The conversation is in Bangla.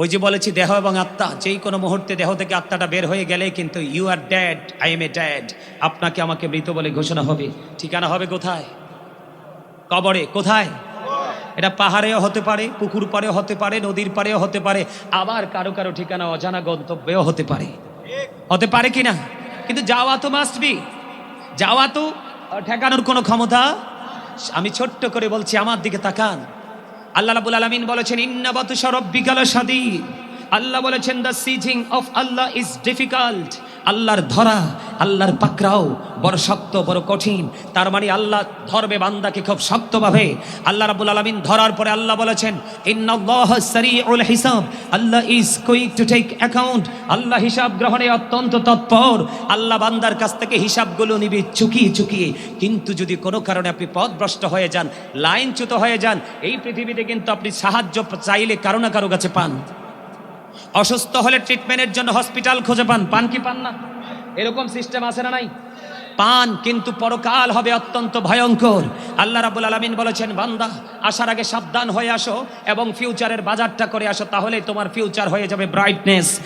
ওই যে বলেছি দেহ এবং আত্মা, যেই কোনো মুহূর্তে দেহ থেকে আত্মাটা বের হয়ে গেলে কিন্তু you are dad I am a dad আপনাকে আমাকে মৃত বলে ঘোষণা হবে। ঠিকানা হবে কোথায়? কবরে, কোথায়? এটা পাহাড়েও হতে পারে, পুকুর পাড়েও হতে পারে, নদীর পাড়েও হতে পারে, আবার কারও কারও ঠিকানা অজানা গন্তব্যেও হতে পারে। হতে পারে কি না? কিন্তু যাওয়া তো মাস্ট বি যাওয়া তো ঠেকানোর কোনো ক্ষমতা? আমি ছোট্ট করে বলছি, আমার দিকে তাকান। আল্লাহ রাবুল আলমিন বলেছেন ইন্নাবাতু সরব্বিকাল সাদী আল্লাহ বলেছেন, the seizing of Allah is difficult. আল্লাহর ধরা, আল্লাহর পাকড়াও বড় শক্ত, বড় কঠিন। তার মানে আল্লাহ ধরবে বান্দাকে খুব শক্তভাবে। আল্লাহ রাবুল আলমিন ধরার পরে আল্লাহ বলেছেন Allah is quick to take account আল্লাহ হিসাব গ্রহণে অত্যন্ত তৎপর। আল্লাহ বান্দার কাছ থেকে হিসাবগুলো নিবি চুকিয়ে চুকিয়ে। কিন্তু যদি কোনো কারণে আপনি পথভ্রষ্ট হয়ে যান, লাইনচ্যুত হয়ে যান, এই পৃথিবীতে কিন্তু আপনি সাহায্য চাইলে কারও না কারও কাছে পান। অসুস্থ হলে ট্রিটমেন্টের জন্য হসপিটাল খুঁজে পান। পান কি পান না? এরকম সিস্টেম আছে না নাই? পান কিন্তু পরকাল হবে অত্যন্ত ভয়ঙ্কর। আল্লাহ রাবুল আলমিন বলেছেন, বান্দা, আসার আগে সাবধান হয়ে আসো এবং ফিউচারের বাজারটা করে আসো তাহলে তোমার ফিউচার হয়ে যাবে ব্রাইটনেস